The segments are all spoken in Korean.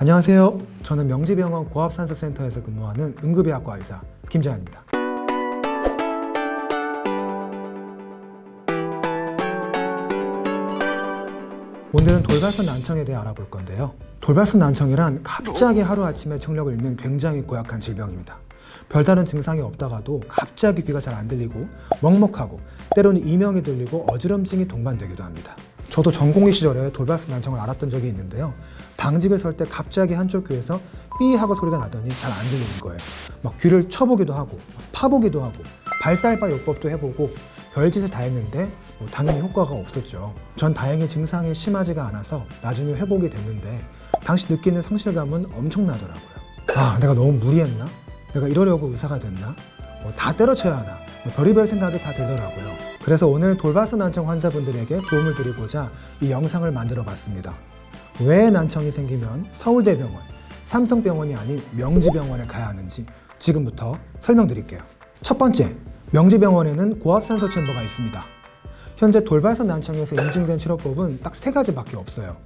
안녕하세요. 저는 명지병원 고압산소센터에서 근무하는 응급의학과 의사 김재환입니다. 오늘은 돌발성 난청에 대해 알아볼 건데요. 돌발성 난청이란 갑자기 하루아침에 청력을 잃는 굉장히 고약한 질병입니다. 별다른 증상이 없다가도 갑자기 귀가 잘 안 들리고 먹먹하고 때로는 이명이 들리고 어지럼증이 동반되기도 합니다. 저도 전공의 시절에 돌발성 난청을 앓았던 적이 있는데요. 당직을 설 때 갑자기 한쪽 귀에서 삐 하고 소리가 나더니 잘 안 들리는 거예요. 막 귀를 쳐보기도 하고 파보기도 하고 발살발 요법도 해보고 별짓을 다 했는데 뭐 당연히 효과가 없었죠. 전 다행히 증상이 심하지가 않아서 나중에 회복이 됐는데 당시 느끼는 상실감은 엄청나더라고요. 아, 내가 너무 무리했나? 내가 이러려고 의사가 됐나? 뭐 다 때려쳐야 하나? 뭐 별의별 생각이 다 들더라고요. 그래서 오늘 돌발성 난청 환자분들에게 도움을 드리고자 이 영상을 만들어 봤습니다. 왜 난청이 생기면 서울대병원, 삼성병원이 아닌 명지병원에 가야 하는지 지금부터 설명드릴게요. 첫 번째, 명지병원에는 고압산소 챔버가 있습니다. 현재 돌발성 난청에서 인증된 치료법은 딱 세 가지밖에 없어요.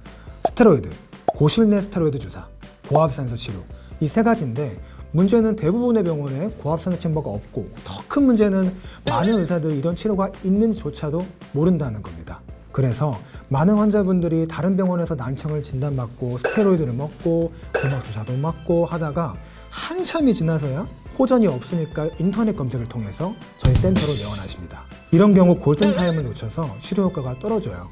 스테로이드, 고실내 스테로이드 주사, 고압산소 치료 이 세 가지인데 문제는 대부분의 병원에 고압산소 챔버가 없고 더 큰 문제는 많은 의사들이 이런 치료가 있는지조차도 모른다는 겁니다. 그래서 많은 환자분들이 다른 병원에서 난청을 진단받고 스테로이드를 먹고 고막 주사도 맞고 하다가 한참이 지나서야 호전이 없으니까 인터넷 검색을 통해서 저희 센터로 내원하십니다. 이런 경우 골든타임을 놓쳐서 치료 효과가 떨어져요.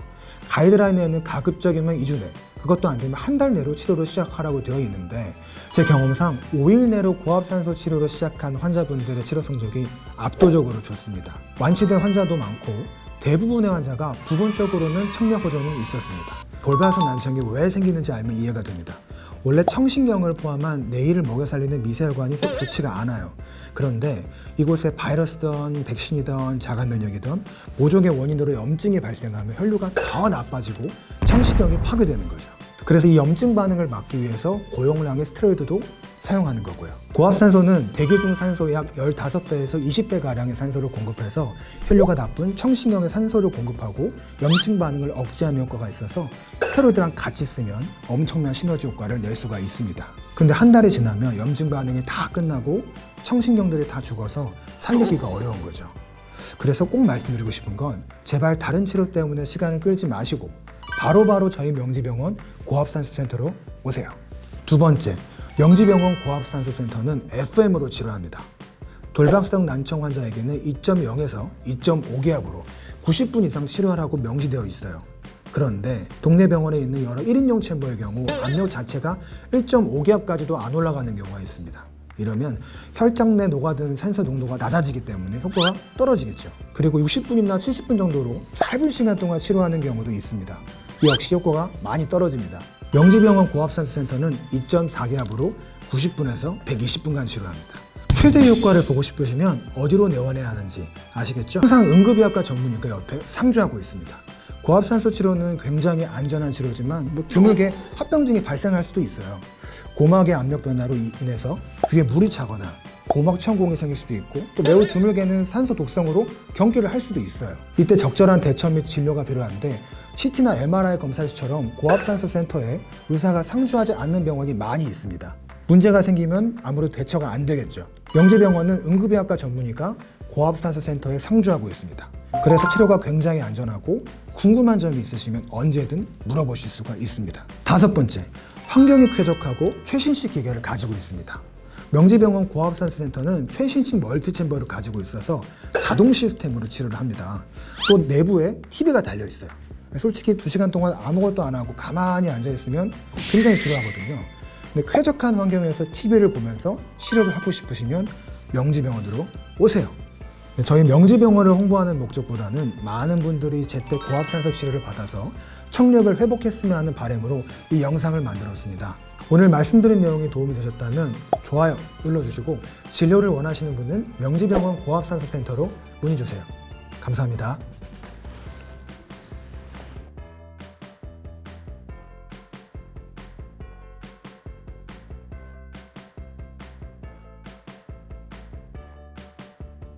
가이드라인에는 가급적이면 2주 내, 그것도 안 되면 한 달 내로 치료를 시작하라고 되어 있는데 제 경험상 5일 내로 고압산소 치료를 시작한 환자분들의 치료 성적이 압도적으로 좋습니다. 완치된 환자도 많고 대부분의 환자가 부분적으로는 청력 호전이 있었습니다. 돌발성 난청이 왜 생기는지 알면 이해가 됩니다. 원래 청신경을 포함한 뇌를 먹여 살리는 미세혈관이 썩 좋지가 않아요. 그런데 이곳에 바이러스든 백신이든 자가 면역이든 모종의 원인으로 염증이 발생하면 혈류가 더 나빠지고 청신경이 파괴되는 거죠. 그래서 이 염증 반응을 막기 위해서 고용량의 스테로이드도 사용하는 거고요. 고압산소는 대기 중 산소 약 15배에서 20배 가량의 산소를 공급해서 혈류가 나쁜 청신경에 산소를 공급하고 염증 반응을 억제하는 효과가 있어서 스테로이드랑 같이 쓰면 엄청난 시너지 효과를 낼 수가 있습니다. 근데 한 달이 지나면 염증 반응이 다 끝나고 청신경들이 다 죽어서 살리기가 어려운 거죠. 그래서 꼭 말씀드리고 싶은 건 제발 다른 치료 때문에 시간을 끌지 마시고 바로 바로 저희 명지병원 고압산소센터로 오세요. 두 번째, 명지병원 고압산소센터는 FM으로 치료합니다. 돌박성 난청 환자에게는 2.0에서 2.5기압으로 90분 이상 치료하라고 명시되어 있어요. 그런데 동네 병원에 있는 여러 1인용 챔버의 경우 압력 자체가 1.5기압까지도 안 올라가는 경우가 있습니다. 이러면 혈장 내 녹아든 산소 농도가 낮아지기 때문에 효과가 떨어지겠죠. 그리고 60분이나 70분 정도로 짧은 시간 동안 치료하는 경우도 있습니다. 이 역시 효과가 많이 떨어집니다. 명지병원 고압산소센터는 2.4기압으로 90분에서 120분간 치료합니다. 최대 효과를 보고 싶으시면 어디로 내원해야 하는지 아시겠죠? 항상 응급의학과 전문의가 옆에 상주하고 있습니다. 고압산소 치료는 굉장히 안전한 치료지만 뭐 드물게 합병증이 발생할 수도 있어요. 고막의 압력 변화로 인해서 귀에 물이 차거나 고막 천공이 생길 수도 있고 또 매우 드물게는 산소 독성으로 경기를 할 수도 있어요. 이때 적절한 대처 및 진료가 필요한데 CT나 MRI 검사 시처럼 고압산소 센터에 의사가 상주하지 않는 병원이 많이 있습니다. 문제가 생기면 아무래도 대처가 안 되겠죠. 영재병원은 응급의학과 전문의가 고압산소 센터에 상주하고 있습니다. 그래서 치료가 굉장히 안전하고 궁금한 점이 있으시면 언제든 물어보실 수가 있습니다. 다섯 번째, 환경이 쾌적하고 최신식 기계를 가지고 있습니다. 명지병원 고압산소 센터는 최신식 멀티 챔버를 가지고 있어서 자동 시스템으로 치료를 합니다. 또 내부에 TV가 달려 있어요. 솔직히 2시간 동안 아무것도 안 하고 가만히 앉아 있으면 굉장히 지루하거든요. 근데 쾌적한 환경에서 TV를 보면서 치료를 하고 싶으시면 명지병원으로 오세요. 저희 명지병원을 홍보하는 목적보다는 많은 분들이 제때 고압산소 치료를 받아서 청력을 회복했으면 하는 바람으로 이 영상을 만들었습니다. 오늘 말씀드린 내용이 도움이 되셨다면 좋아요 눌러주시고 진료를 원하시는 분은 명지병원 고압산소센터로 문의 주세요. 감사합니다.